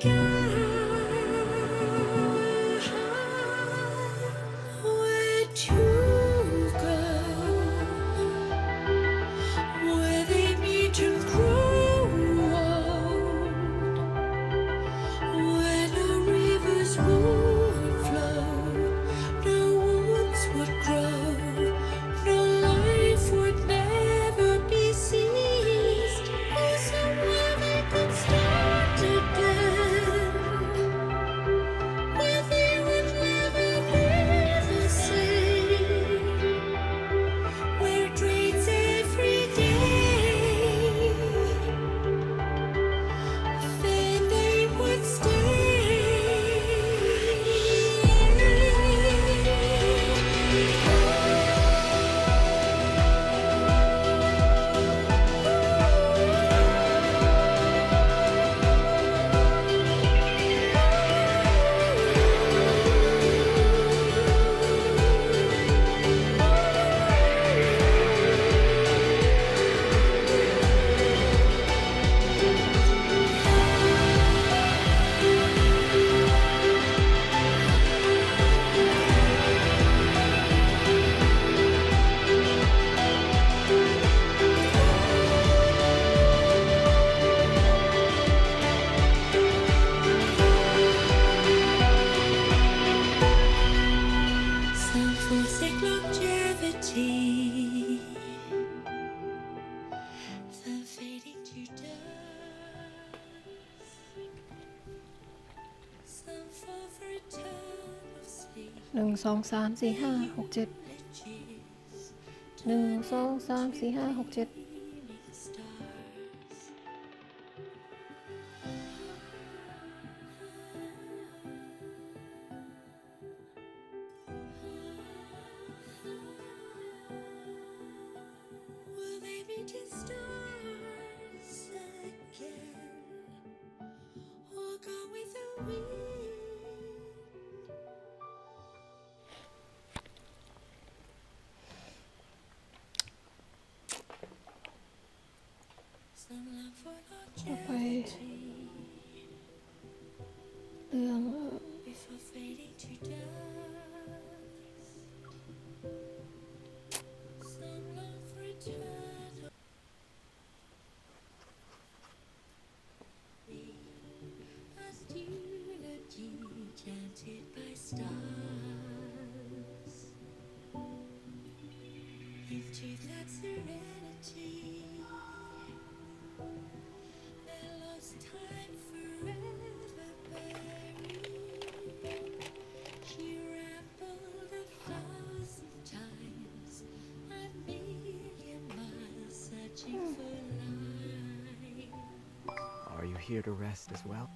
again. นึ่งสองสามสี่ห้าหกเจ็ดหนึ่งสองสามสี่ห้าหกเจ็ด She's like serenity That lost time forever buried She rambled a thousand times A million miles searching for light. Are you here to rest as well?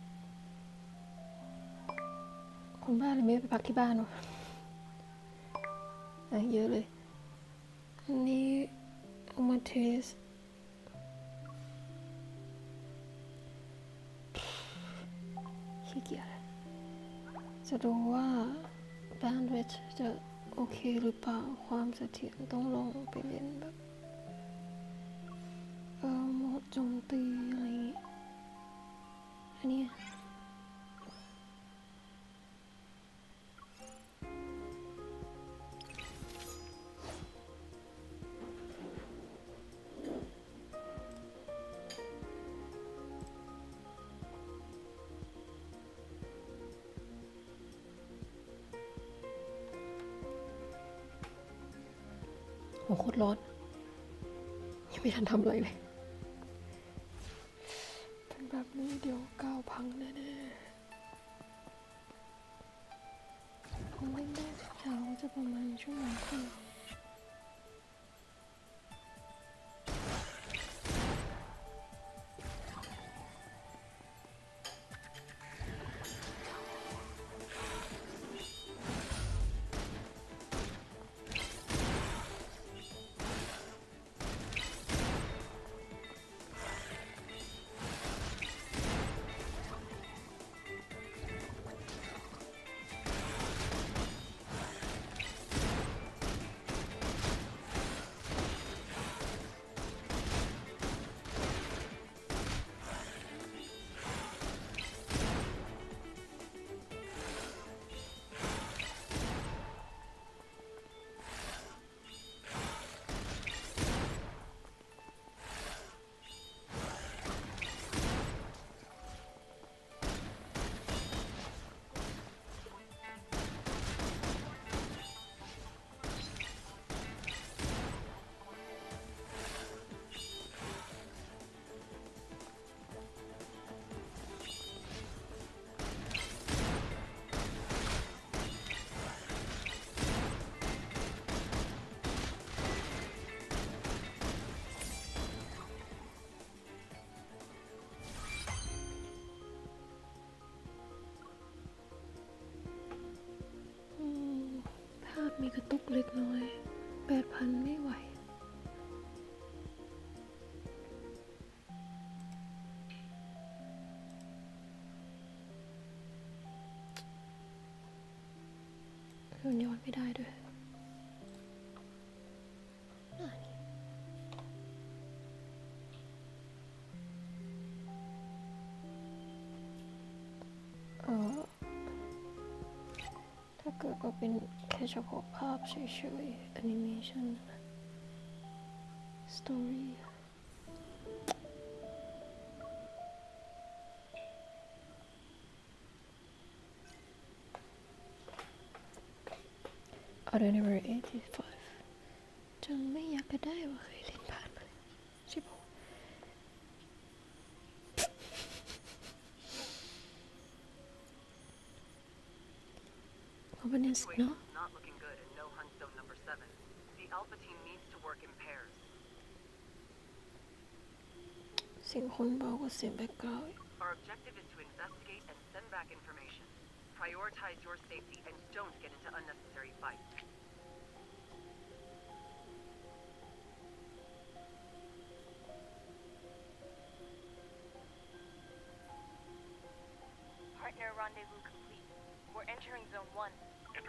Không อันนี้เอามาเทสขี้เกียจจะดูว่าแบนด์วิดจะโอเคหรือเปล่า ความเสถียรต้องลองไปเล่นแบบ เออโหมดโจมตีอะไรอันนี้ โหโคตรร้อน ยังไม่ทันทำอะไรเลยเป็นแบบนี้เดี๋ยวก้าวพังแน่ๆคงไม่ได้เช้าจะประมาณชั่วโมงครึ่งีกระตุกเล็กน้อยแปดพันไม่ไหว มันย้อนไม่ได้ด้วย ถ้าเกิดว่าเป็นแค่เฉพาะภาพเฉยๆแอนิเมชันสตอรี่อ r o Number 85จังไม่อยากจะได้ว่าเคยเล่นผ่าน one is not. not looking good in no hunt zone number seven. The Alpha team needs to work in pairs. Our objective is to investigate and send back information. Prioritize your safety and don't get into unnecessary fights. Partner rendezvous complete. We're entering zone one.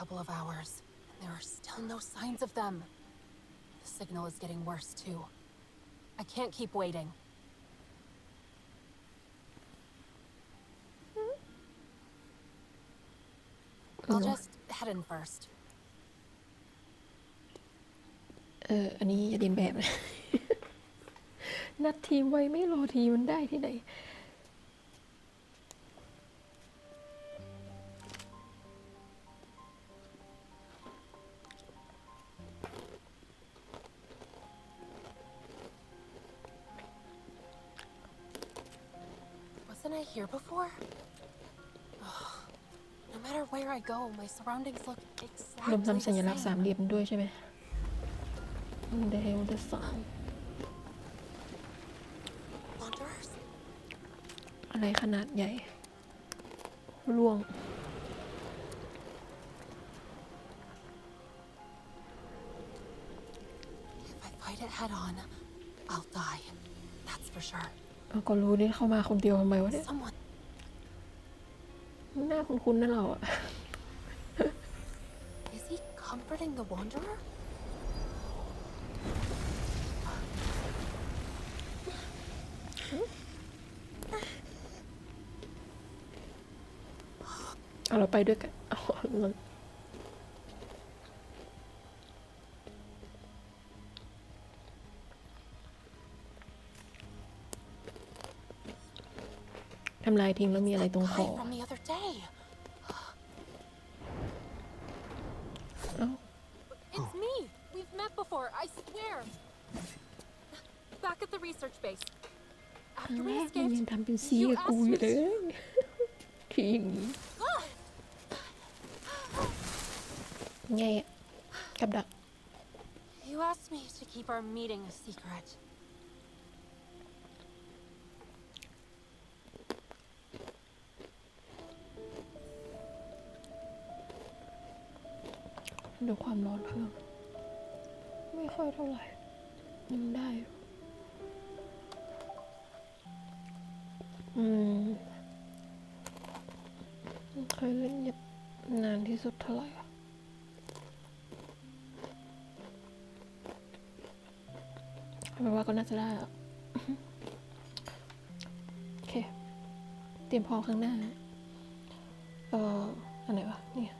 couple of hours, and there are still no signs of them. The signal is getting worse, too. I can't keep waiting. I'll No. just head in first. เออ อันนี้อย่าเรียนแบบนะ นัดทีมไว้ไม่รอทีมมันได้ที่ไหน I here before? Ugh. No matter where I go, my surroundings look รวม exactly ทำสัญลักษ the ณ์สาม same. เหลี่ยมด้วยใช่ไหมมันเดลเดสาม Wanderers? อะไรขนาดใหญ่ ล่วง If I fight it head on, I'll die. That's for sure. เอาก็รู้นี่เข้ามาคนเดียวทำไมวะเนี่ย Someone หน้าคุ้นๆนะเราอะ Is he comforting the Wanderer? Hmm? เอาเราไปด้วยกันเอา ทำลายทิ้งแล้วมีอะไรตรงคอ Guy from the other day. เอ้า It's me. We've met before, I swear. Back at the research base. ครั้ง After แร we กมันยัง escaped, ทำเป็นซีกับกูอยู่เลยทีอย่างนี้ไงอะกับดัก you asked me to keep our meeting a secret. ดูความร้อนเครื่อง ไม่ค่อยเท่าไหร่ยังได้ อืมเคยเล่นยับนานที่สุดเท่าไหร่อะเป็นว่าก็น่าจะได้อะโอเค เตรียมพร้อมข้างหน้า เอ่ออันไหนวะเนี่ย